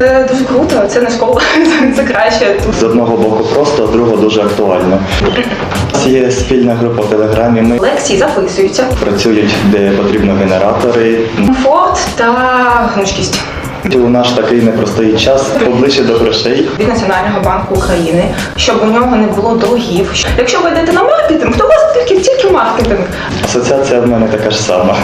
Це дуже круто, це не школа, це краще. Тут З одного боку просто, з другого дуже актуально. У нас є спільна група в Телеграмі. Ми лекції записуються. працюють, де потрібно генератори. Комфорт та гнучкість. У наш такий непростий час поближче до грошей. від Національного банку України, щоб у нього не було долгів. Якщо ви йдете на маркетинг, то у вас тільки тільки маркетинг. Асоціація в мене така ж сама.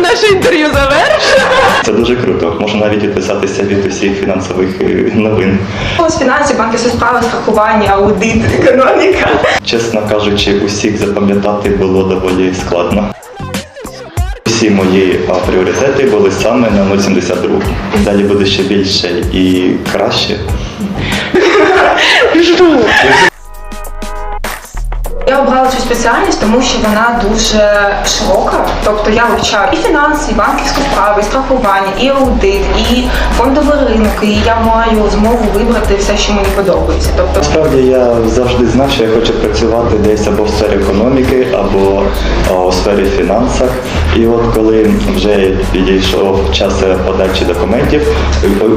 Наше інтерв'ю завершено. Це дуже круто. Можна навіть відписатися від усіх фінансових е, новин. Ось фінансі, банківські справи, страхування, аудит, економіка. Чесно кажучи, усіх запам'ятати було доволі складно. Всі мої а, пріоритети були саме на 0,72. Далі буде ще більше і краще. Жду. Я обрала цю спеціальність, тому що вона дуже широка. Тобто я вивчаю і фінанси, і банківські справи, і страхування, і аудит, і фондовий ринок. І я маю змогу вибрати все, що мені подобається. Тобто Насправді я завжди знав, що я хочу працювати десь або в сфері економіки, або у сфері фінансах. І от коли вже підійшов час подачі документів,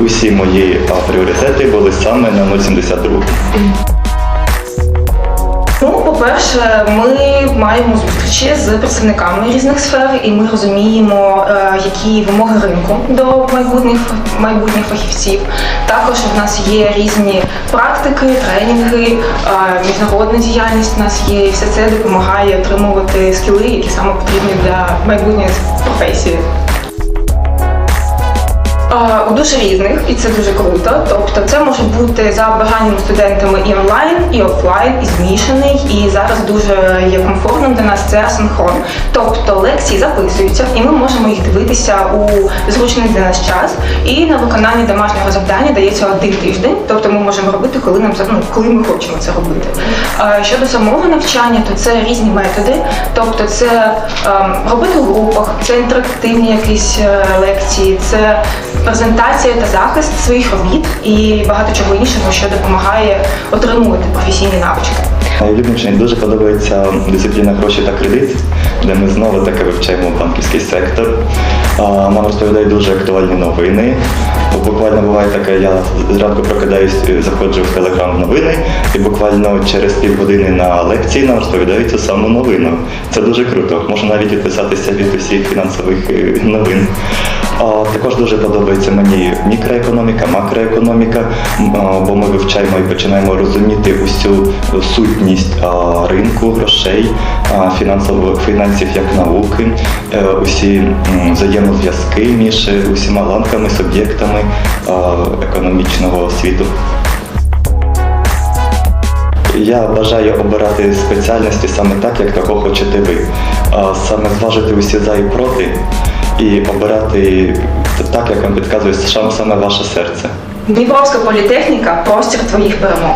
усі мої пріоритети були саме на 0,72. По-перше, ми маємо зустрічі з представниками різних сфер, і ми розуміємо, е, які вимоги ринку до майбутніх майбутніх фахівців. Також в нас є різні практики, тренінги, е, міжнародна діяльність у нас є, і все це допомагає отримувати скіли, які саме потрібні для майбутньої професії. У дуже різних, і це дуже круто. Тобто, це може бути за бажанням студентами і онлайн, і офлайн, і змішаний. І зараз дуже є комфортним для нас це асинхрон. Тобто лекції записуються, і ми можемо їх дивитися у зручний для нас час. І на виконання домашнього завдання дається один тиждень. Тобто, ми можемо робити, коли нам ну, коли ми хочемо це робити. Щодо самого навчання, то це різні методи. Тобто, це ем, робити у групах, це інтерактивні якісь е, лекції, це презентація та захист своїх робіт і багато чого іншого, що допомагає отримувати професійні навички. Найлюбніше дуже подобається дисципліна гроші та кредит, де ми знову таки вивчаємо банківський сектор. Нам розповідають дуже актуальні новини. Буквально буває таке, я зранку прокидаюсь, е, заходжу в телеграм новини, і буквально через півгодини на лекції нам розповідають цю саму новину. Це дуже круто. Можна навіть відписатися від усіх фінансових е, новин. Також дуже подобається мені мікроекономіка, макроекономіка, бо ми вивчаємо і починаємо розуміти усю сутність ринку, грошей, фінансів як науки, е, усі взаємозв'язки між усіма ланками, суб'єктами економічного освіту. Я бажаю обирати спеціальності саме так, як того хочете ви. А Саме зважити усі за і проти і обирати так, як вам підказує саме ваше серце. Дніпровська політехніка простір твоїх перемог.